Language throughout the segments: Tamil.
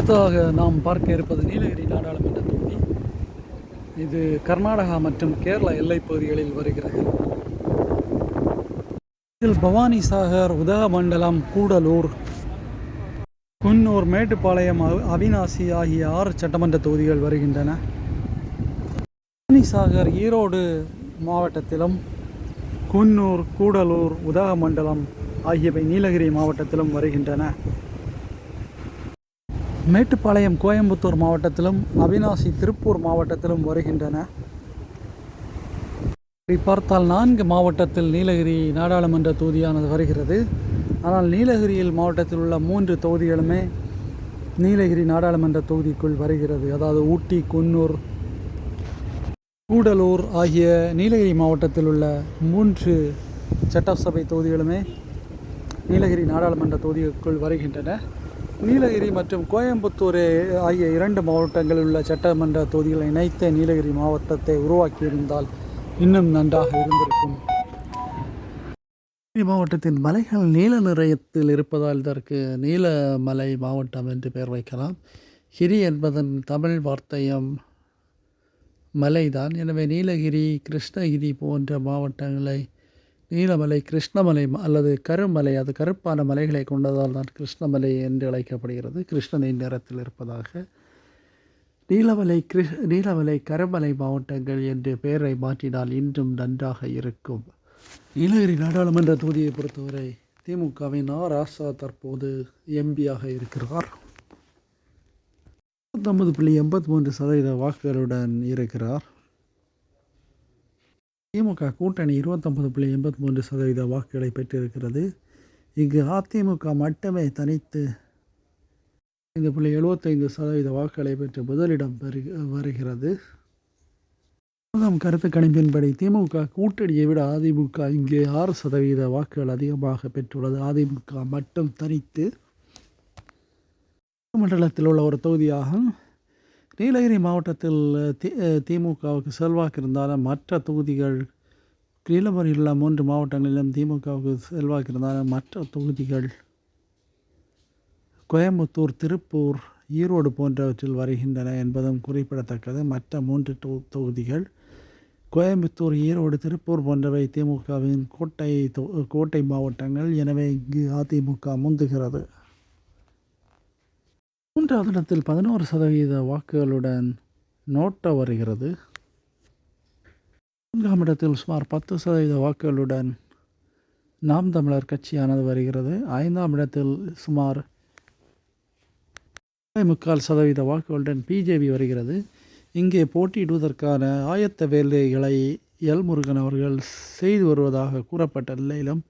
அடுத்ததாக நாம் பார்க்க இருப்பது நீலகிரி நாடாளுமன்ற தொகுதி. இது கர்நாடகா மற்றும் கேரளா எல்லைப் பகுதிகளில் வருகிறது. இதில் பவானி சாகர் உதகமண்டலம் கூடலூர் குன்னூர் மேட்டுப்பாளையம் அ- அவிநாசி ஆகிய ஆறு சட்டமன்ற தொகுதிகள் வருகின்றன. பவானி சாகர் ஈரோடு மாவட்டத்திலும் குன்னூர் கூடலூர் உதகமண்டலம் ஆகியவை நீலகிரி மாவட்டத்திலும் வருகின்றன. மேட்டுப்பாளையம் கோயம்புத்தூர் மாவட்டத்திலும் அவிநாசி திருப்பூர் மாவட்டத்திலும் வருகின்றன. இப்படி பார்த்தால் நான்கு மாவட்டத்தில் நீலகிரி நாடாளுமன்ற தொகுதியானது வருகிறது. ஆனால் நீலகிரியில் மாவட்டத்தில் உள்ள மூன்று தொகுதிகளுமே நீலகிரி நாடாளுமன்ற தொகுதிக்குள் வருகிறது. அதாவது ஊட்டி குன்னூர் கூடலூர் ஆகிய நீலகிரி மாவட்டத்தில் உள்ள மூன்று சட்டசபை தொகுதிகளுமே நீலகிரி நாடாளுமன்ற தொகுதிக்குள் வருகின்றன. நீலகிரி மற்றும் கோயம்புத்தூர் ஆகிய இரண்டு மாவட்டங்களில் உள்ள சட்டமன்ற தொகுதிகளை இணைத்து நீலகிரி மாவட்டத்தை உருவாக்கியிருந்தால் இன்னும் நன்றாக இருந்திருக்கும். நீலகிரி மாவட்டத்தின் மலைகள் நீல நிறத்தில் இருப்பதால் இதற்கு நீலமலை மாவட்டம் என்று பெயர் வைக்கலாம். ஹிரி என்பதன் தமிழ் வார்த்தையும் மலைதான். எனவே நீலகிரி கிருஷ்ணகிரி போன்ற மாவட்டங்களை நீலமலை கிருஷ்ணமலை அல்லது கருமலை அது கருப்பான மலைகளை கொண்டதால் தான் கிருஷ்ணமலை என்று அழைக்கப்படுகிறது. கிருஷ்ணனின் நிறத்தில் இருப்பதாக. நீலமலை கிருஷ் நீலமலை கருமலை மாவட்டங்கள் என்று பெயரை மாற்றினால் இன்றும் நன்றாக இருக்கும். நீலகிரி நாடாளுமன்ற தொகுதியை பொறுத்தவரை திமுகவின் ஆர். ஆசா தற்போது எம்பியாக இருக்கிறார். பத்தொன்பது புள்ளி எண்பத்தி மூன்று சதவீத வாக்குகளுடன் இருக்கிறார். திமுக கூட்டணி இருபத்தொம்பது புள்ளி எண்பத்தி மூன்று சதவீத வாக்குகளை பெற்றிருக்கிறது. இங்கு அதிமுக மட்டுமே தனித்து ஐந்து புள்ளி எழுபத்தைந்து சதவீத வாக்குகளை பெற்று முதலிடம் பெறு வருகிறது. முதலாம் கருத்து கணிப்பின்படி திமுக கூட்டணியை விட அதிமுக இங்கே ஆறு சதவீத வாக்குகள் அதிகமாக பெற்றுள்ளது. அதிமுக மட்டும் தனித்து மண்டலத்தில் உள்ள ஒரு தொகுதியாகும் நீலகிரி மாவட்டத்தில் தி திமுகவுக்கு செல்வாக்கு இருந்தாலும் மற்ற தொகுதிகள் நீலமரியில் உள்ள மூன்று மாவட்டங்களிலும் திமுகவுக்கு செல்வாக்கு இருந்தாலும் மற்ற தொகுதிகள் கோயம்புத்தூர் திருப்பூர் ஈரோடு போன்றவற்றில் வருகின்றன என்பதும் குறிப்பிடத்தக்கது. மற்ற மூன்று தொ தொகுதிகள் கோயம்புத்தூர் ஈரோடு திருப்பூர் போன்றவை திமுகவின் கோட்டை கோட்டை மாவட்டங்கள். எனவே இங்கு அதிமுக முந்துகிறது. மூன்றாவது இடத்தில் பதினோரு சதவீத வாக்குகளுடன் நோட்டா வருகிறது. நான்காம் இடத்தில் சுமார் பத்து சதவீத வாக்குகளுடன் நாம் தமிழர் கட்சியானது வருகிறது. ஐந்தாம் இடத்தில் சுமார் முக்கால் சதவீத வாக்குகளுடன் பிஜேபி வருகிறது. இங்கே போட்டியிடுவதற்கான ஆயத்த வேலைகளை எல் முருகன் அவர்கள் செய்து வருவதாக கூறப்பட்ட நிலையிலும்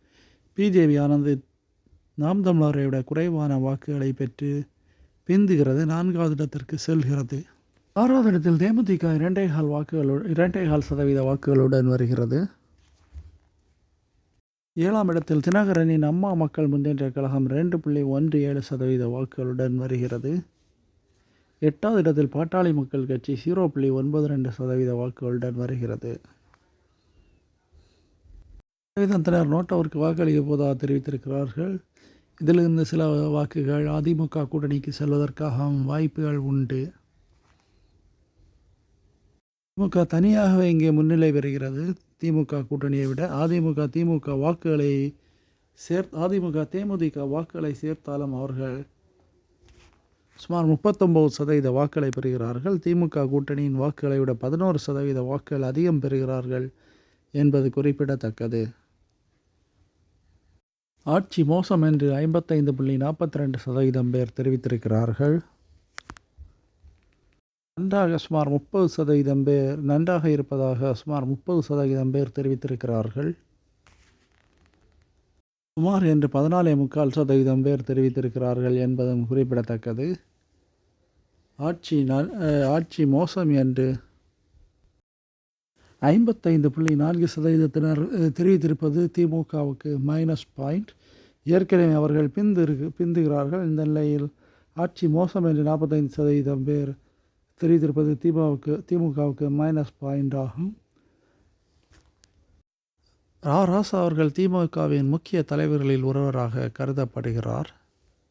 பிஜேபி ஆனது நாம் தமிழரை விட குறைவான வாக்குகளை பெற்று பிந்துகிறது நான்காவது இடத்திற்கு செல்கிறது. ஆறாவது இடத்தில் தேமுதிக இரண்டே கால் வாக்குகளோடு இரண்டே கால் சதவீத வாக்குகளுடன் வருகிறது. ஏழாம் இடத்தில் தினகரனின் அம்மா மக்கள் முன்னேற்ற கழகம் ரெண்டு புள்ளி ஒன்று ஏழு சதவீத வாக்குகளுடன் வருகிறது. எட்டாவது இடத்தில் பாட்டாளி மக்கள் கட்சி ஜீரோ புள்ளி ஒன்பது ரெண்டு சதவீத வாக்குகளுடன் வருகிறது. சதவீதத்தினர் நோட்டாவிற்கு வாக்களிக்க போதாக தெரிவித்திருக்கிறார்கள். இதிலிருந்து சில வாக்குகள் அதிமுக கூட்டணிக்கு செல்வதற்காகவும் வாய்ப்புகள் உண்டு. திமுக தனியாகவே இங்கே முன்னிலை பெறுகிறது. திமுக கூட்டணியை விட அதிமுக திமுக வாக்குகளை சேர் அதிமுக தேமுதிக வாக்குகளை சேர்த்தாலும் அவர்கள் சுமார் முப்பத்தொம்பது சதவீத வாக்குகளை பெறுகிறார்கள். திமுக கூட்டணியின் வாக்குகளை விட பதினோரு சதவீத வாக்குகள் அதிகம் பெறுகிறார்கள் என்பது குறிப்பிடத்தக்கது. ஆட்சி மோசம் என்று ஐம்பத்தைந்து புள்ளி நாற்பத்தி ரெண்டு சதவீதம் பேர் தெரிவித்திருக்கிறார்கள். நன்றாக சுமார் முப்பது சதவீதம் பேர் நன்றாக இருப்பதாக சுமார் முப்பது சதவீதம் பேர் தெரிவித்திருக்கிறார்கள். சுமார் என்று பதினாலே முக்கால் சதவீதம் பேர் தெரிவித்திருக்கிறார்கள் என்பதும் குறிப்பிடத்தக்கது. ஆட்சி ந- ஆட்சி மோசம் என்று ஐம்பத்தைந்து புள்ளி நான்கு சதவீதத்தினர் தெரிவித்திருப்பது திமுகவுக்கு மைனஸ் பாயிண்ட் ஏற்கனவே அவர்கள் பிந்து பிந்துகிறார்கள். இந்த நிலையில் ஆட்சி மோசம் என்று நாற்பத்தைந்து சதவீதம் பேர் தெரிவித்திருப்பது திமுகவுக்கு திமுகவுக்கு மைனஸ் பாயிண்ட் ஆகும். ரா ராசா அவர்கள் திமுகவின் முக்கிய தலைவர்களில் ஒருவராக கருதப்படுகிறார்.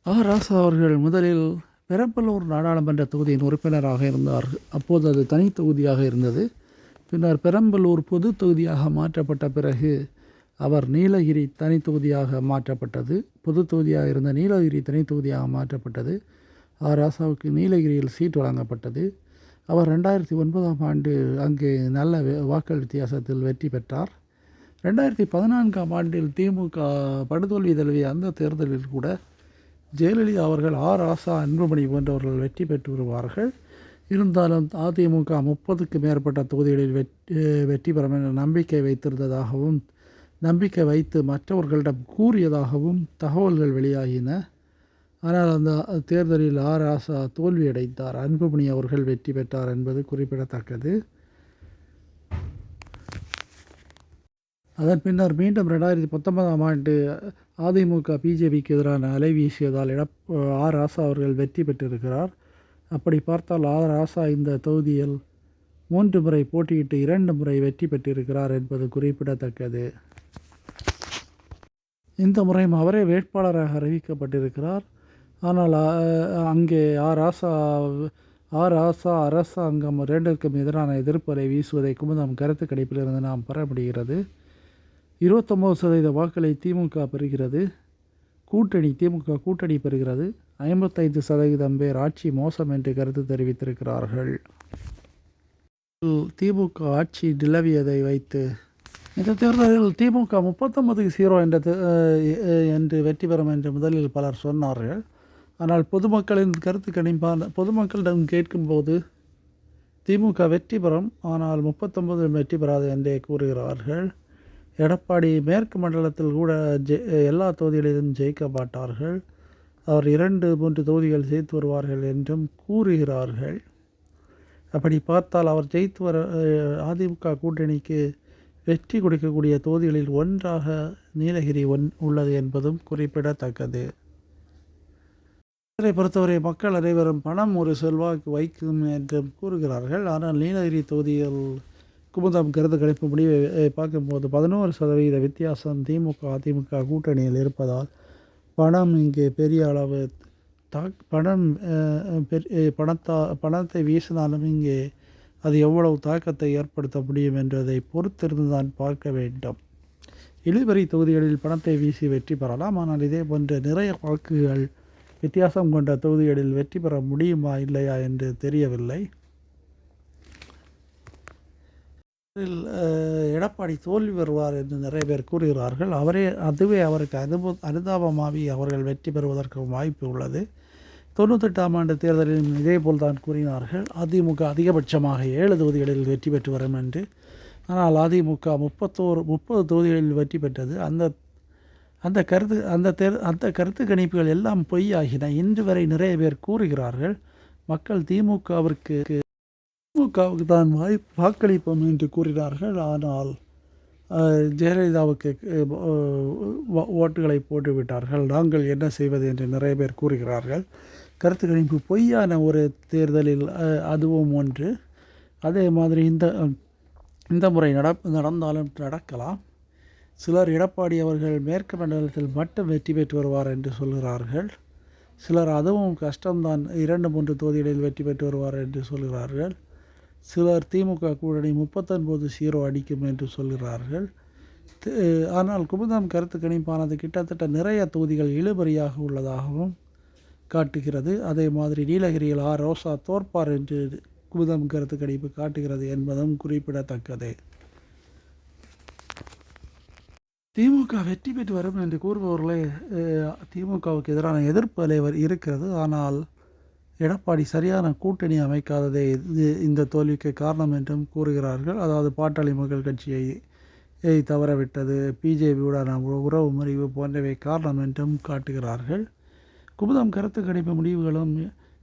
ஆ ராசா அவர்கள் முதலில் பெரம்பலூர் நாடாளுமன்ற தொகுதியின் உறுப்பினராக இருந்தார். அப்போது அது தனி தொகுதியாக இருந்தது. பின்னர் பெரம்பலூர் பொது தொகுதியாக மாற்றப்பட்ட பிறகு அவர் நீலகிரி தனி தொகுதியாக மாற்றப்பட்டது. பொது தொகுதியாக இருந்த நீலகிரி தனி தொகுதியாக மாற்றப்பட்டது. ஆர். ராசாவுக்கு நீலகிரியில் சீட் வழங்கப்பட்டது. அவர் ரெண்டாயிரத்தி ஒன்பதாம் ஆண்டு அங்கே நல்ல வே- வாக்கள் வித்தியாசத்தில் வெற்றி பெற்றார். ரெண்டாயிரத்தி பதினான்காம் ஆண்டில் திமுக படுதோல்வி தழுவிய அந்த தேர்தலில் கூட ஜெயலலிதா அவர்கள் ஆர். ஆசா அன்புமணி போன்றவர்கள் வெற்றி பெற்று வருவார்கள். இருந்தாலும் அதிமுக முப்பதுக்கு மேற்பட்ட தொகுதிகளில் வெற்றி வெற்றி பெறும் என்ற நம்பிக்கை வைத்திருந்ததாகவும் நம்பிக்கை வைத்து மற்றவர்களிடம் கூறியதாகவும் தகவல்கள் வெளியாகின. ஆனால் அந்த தேர்தலில் ஆர் ஆசா தோல்வியடைந்தார். அன்புமணி அவர்கள் வெற்றி பெற்றார் என்பது குறிப்பிடத்தக்கது. அதன் பின்னர் மீண்டும் ரெண்டாயிரத்தி பத்தொன்பதாம் ஆண்டு அதிமுக பிஜேபிக்கு எதிரான அலை வீசியதால் எடப் ஆர் ராசா அவர்கள் வெற்றி பெற்றிருக்கிறார். அப்படி பார்த்தால் ஆர் ராசா இந்த தொகுதியில் மூன்று முறை போட்டியிட்டு இரண்டு முறை வெற்றி பெற்றிருக்கிறார் என்பது குறிப்பிடத்தக்கது. இந்த முறையும் அவரே வேட்பாளராக அறிவிக்கப்பட்டிருக்கிறார். ஆனால் அங்கே ஆர் ராசா ஆர் ராசா அரசாங்கம் இரண்டிற்கும் எதிரான எதிர்ப்பலை வீசுவதை குமுதம் கருத்து கணிப்பிலிருந்து நாம் பெற முடிகிறது. இருபத்தொம்பது சதவீத வாக்களை திமுக பெறுகிறது. கூட்டணி திமுக கூட்டணி பெறுகிறது. ஐம்பத்தைந்து சதவீதம் பேர் ஆட்சி மோசம் என்று கருத்து தெரிவித்திருக்கிறார்கள். திமுக ஆட்சி நிலவியதை வைத்து இந்த தேர்தலில் திமுக முப்பத்தொன்பதுக்கு சீரோ என்ற என்று வெற்றி பெறும் என்று முதலில் பலர் சொன்னார்கள். ஆனால் பொதுமக்களின் கருத்து கணிப்பான பொதுமக்களிடம் கேட்கும்போது திமுக வெற்றி பெறும் ஆனால் முப்பத்தொன்பது வெற்றி பெறாது என்றே கூறுகிறார்கள். எடப்பாடி மேற்கு மண்டலத்தில் கூட ஜெ எல்லா தொகுதிகளிலும் ஜெயிக்க மாட்டார்கள். அவர் இரண்டு மூன்று தொகுதிகள் ஜெயித்து வருவார்கள் என்றும் கூறுகிறார்கள். அப்படி பார்த்தால் அவர் ஜெயித்து வர அதிமுக கூட்டணிக்கு வெற்றி கொடுக்கக்கூடிய தொகுதிகளில் ஒன்றாக நீலகிரி ஒன் உள்ளது என்பதும் குறிப்பிடத்தக்கது. இதை பொறுத்தவரை மக்கள் அனைவரும் பணம் ஒரு செல்வாக்கு வைக்கும் என்றும் கூறுகிறார்கள். ஆனால் நீலகிரி தொகுதியில் குமுதம் கருத்து கணிப்பு முடிவை பார்க்கும்போது பதினோரு சதவீத வித்தியாசம் திமுக அதிமுக கூட்டணியில் இருப்பதால் பணம் இங்கே பெரிய அளவு தா பணம் அஹ், பணத்தா பணத்தை வீசினாலும் இங்கே அது எவ்வளவு தாக்கத்தை ஏற்படுத்த முடியும் என்பதை பொறுத்திருந்து தான் பார்க்க வேண்டும். இழுபறி தொகுதிகளில் பணத்தை வீசி வெற்றி பெறலாம். ஆனால் இதே போன்ற நிறைய வாக்குகள் வித்தியாசம் கொண்ட தொகுதிகளில் வெற்றி பெற முடியுமா இல்லையா என்று தெரியவில்லை இதில் அஹ், எடப்பாடி தோல்வி வருவார் என்று நிறைய பேர் கூறுகிறார்கள். அவரே அதுவே அவருக்கு அனுப அனுதாபமாகி அவர்கள் வெற்றி பெறுவதற்கு வாய்ப்பு உள்ளது. தொண்ணூத்தெட்டாம் ஆண்டு தேர்தலிலும் இதேபோல் தான் கூறினார்கள். அதிமுக அதிகபட்சமாக ஏழு தொகுதிகளில் வெற்றி பெற்று வரும் என்று. ஆனால் அதிமுக முப்பத்தோரு முப்பது தொகுதிகளில் வெற்றி பெற்றது. அந்த அந்த கருத்து அந்த தேர் அந்த கருத்து கணிப்புகள் எல்லாம் பொய்யாகின. இன்று வரை நிறைய பேர் கூறுகிறார்கள். மக்கள் திமுகவிற்கு திமுகவுக்கு தான் வாய் வாக்களிப்போம் என்று கூறினார்கள். ஆனால் ஜெயலலிதாவுக்கு ஓட்டுகளை போட்டுவிட்டார்கள். நாங்கள் என்ன செய்வது என்று நிறைய பேர் கூறுகிறார்கள். கருத்து கணிப்பு பொய்யான ஒரு தேர்தலில் அதுவும் ஒன்று. அதே மாதிரி இந்த இந்த முறை நட நடந்தாலும் நடக்கலாம். சிலர் எடப்பாடி அவர்கள் மேற்கு மண்டலத்தில் மட்டும் வெற்றி பெற்று வருவார் என்று சொல்கிறார்கள். சிலர் அதுவும் கஷ்டம்தான். இரண்டு மூன்று தொகுதிகளில் வெற்றி பெற்று வருவார் என்று சொல்கிறார்கள். சிலர் திமுக கூட்டணி முப்பத்தொன்பது ஜீரோ அடிக்கும் என்று சொல்கிறார்கள். ஆனால் குமுதம் கருத்து கணிப்பானது கிட்டத்தட்ட நிறைய தொகுதிகள் இழுபறியாக உள்ளதாகவும் காட்டுகிறது. அதே மாதிரி நீலகிரியில் ஆர் ரோசா தோற்பார் என்று குமுதம் கருத்து கணிப்பு காட்டுகிறது என்பதும் குறிப்பிடத்தக்கது. திமுக வெற்றி பெற்று வரும் என்று கூறுபவர்களே திமுகவுக்கு எதிரான எதிர்ப்பு அலைவர் இருக்கிறது. ஆனால் எடப்பாடி சரியான கூட்டணி அமைக்காததே இது இந்த தோல்விக்கு காரணம் என்றும் கூறுகிறார்கள். அதாவது பாட்டாளி மக்கள் கட்சியை தவறவிட்டது. பிஜேபியுடான உறவு முறிவு போன்றவை காரணம் என்றும் காட்டுகிறார்கள். குமுதம் கருத்து கணிப்பு முடிவுகளும்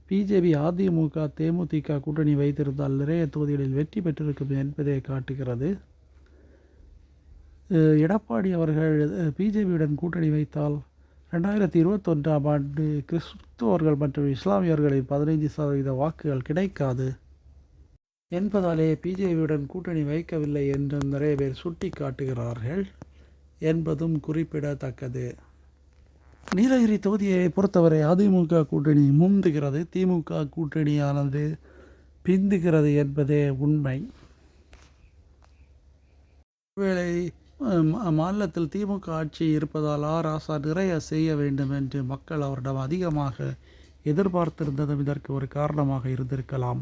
பிஜேபி அதிமுக தேமுதிக கூட்டணி வைத்திருந்தால் நிறைய தொகுதிகளில் வெற்றி பெற்றிருக்கும் என்பதை காட்டுகிறது. எடப்பாடி அவர்கள் பிஜேபியுடன் கூட்டணி வைத்தால் ரெண்டாயிரத்தி இருபத்தொன்றாம் ஆண்டு கிறிஸ்துவர்கள் மற்றும் இஸ்லாமியர்களின் பதினைந்து சதவீத வாக்குகள் கிடைக்காது என்பதாலே பிஜேபியுடன் கூட்டணி வைக்கவில்லை என்றும் நிறைய பேர் சுட்டி காட்டுகிறார்கள் என்பதும் குறிப்பிடத்தக்கது. நீலகிரி தொகுதியை பொறுத்தவரை அதிமுக கூட்டணி முந்துகிறது. திமுக கூட்டணியானது பிந்துகிறது என்பதே உண்மை. ஒருவேளை மாநிலத்தில் திமுக ஆட்சி இருப்பதால் ஆ ராசா நிறைய செய்ய வேண்டும் என்று மக்கள் அவரிடம் அதிகமாக எதிர்பார்த்திருந்ததும் இதற்கு ஒரு காரணமாக இருந்திருக்கலாம்.